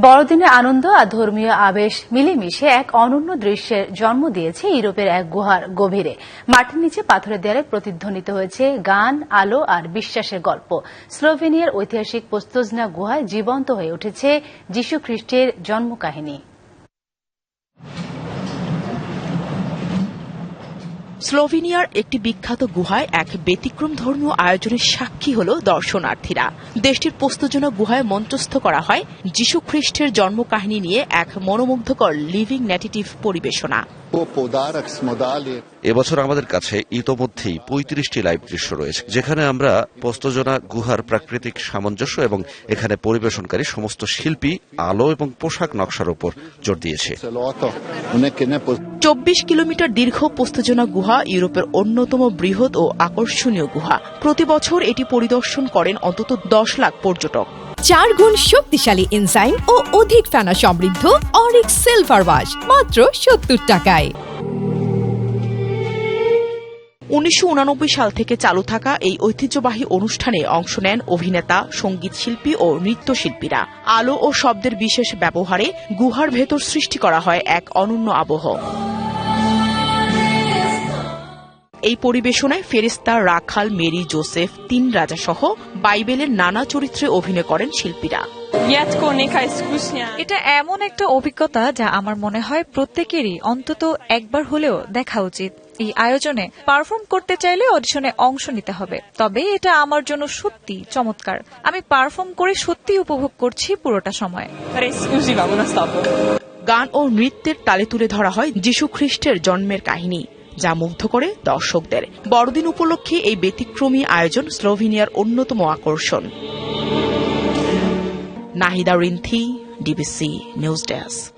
বড়দিনে আনন্দ আর ধর্মীয় আবেশ মিলেমিশে এক অনন্য দৃশ্যের জন্ম দিয়েছে ইউরোপের এক গুহার গভীরে। মাটির নিচে পাথরের দেয়ালে প্রতিধ্বনিত হয়েছে গান, আলো আর বিশ্বাসের গল্প। স্লোভেনিয়ার ঐতিহাসিক পোস্তোজনা গুহায় জীবন্ত হয়ে উঠেছে যীশু খ্রিস্টের জন্মকাহিনী। স্লোভেনিয়ার একটি বিখ্যাত গুহায় এক ব্যতিক্রম ধর্মীয় আয়োজনের সাক্ষী হল দর্শনার্থীরা। দেশটির প্রস্তুজনা গুহায় মঞ্চস্থ করা হয় যীশু খ্রিস্টের জন্মকাহিনী নিয়ে এক মনোমুগ্ধকর লিভিং ন্যাটিটিভ পরিবেশনা। এবছর আমাদের কাছে ইতোমধ্যেই পঁয়ত্রিশটি লাইভ দৃশ্য রয়েছে যেখানে আমরা পোস্তজনা গুহার প্রাকৃতিক সামঞ্জস্য এবং এখানে পরিবেশনকারী সমস্ত শিল্পী আলো এবং পোশাক নকশার উপর জোর দিয়েছে. চব্বিশ কিলোমিটার দীর্ঘ পোস্তজনা গুহা ইউরোপের অন্যতম বৃহৎ ও আকর্ষণীয় গুহা। প্রতি বছর এটি পরিদর্শন করেন অন্তত দশ লাখ পর্যটক। চার গুণ শক্তিশালী এনজাইম ও অধিক ফেনা সমৃদ্ধ অরিক সিলভার ওয়াশ, মাত্র সত্তর টাকায়। উনিশশো সাল থেকে চালু থাকা এই ঐতিহ্যবাহী অনুষ্ঠানে অংশ নেন অভিনেতা, সংগীত শিল্পী ও নৃত্যশিল্পীরা। আলো ও শব্দের বিশেষ ব্যবহারে গুহার ভেতর সৃষ্টি করা হয় এক অনন্য আবহ। এই পরিবেশনায় ফেরিস্তা রাখাল মেরি জোসেফ তিন রাজা সহ বাইবেলের নানা চরিত্রে অভিনয় করেন শিল্পীরা। এটা এমন একটা অভিজ্ঞতা যা আমার মনে হয় প্রত্যেকেরই অন্তত একবার হলেও দেখা উচিত। এই আয়োজনে পারফর্ম করতে চাইলে অডিশনে অংশ নিতে হবে। তবে এটা আমার জন্য সত্যি চমৎকার। আমি পারফর্ম করে সত্যি উপভোগ করছি পুরোটা সময়। গান ও নৃত্যের তালে তুলে ধরা হয় যীশু খ্রিস্টের জন্মের কাহিনী। যা মুগ্ধ করে দর্শকদের। বড়দিন উপলক্ষে এই ব্যতিক্রমী আয়োজন স্লোভেনিয়ার অন্যতম আকর্ষণ। Nahida Rinthi, DBC news desk.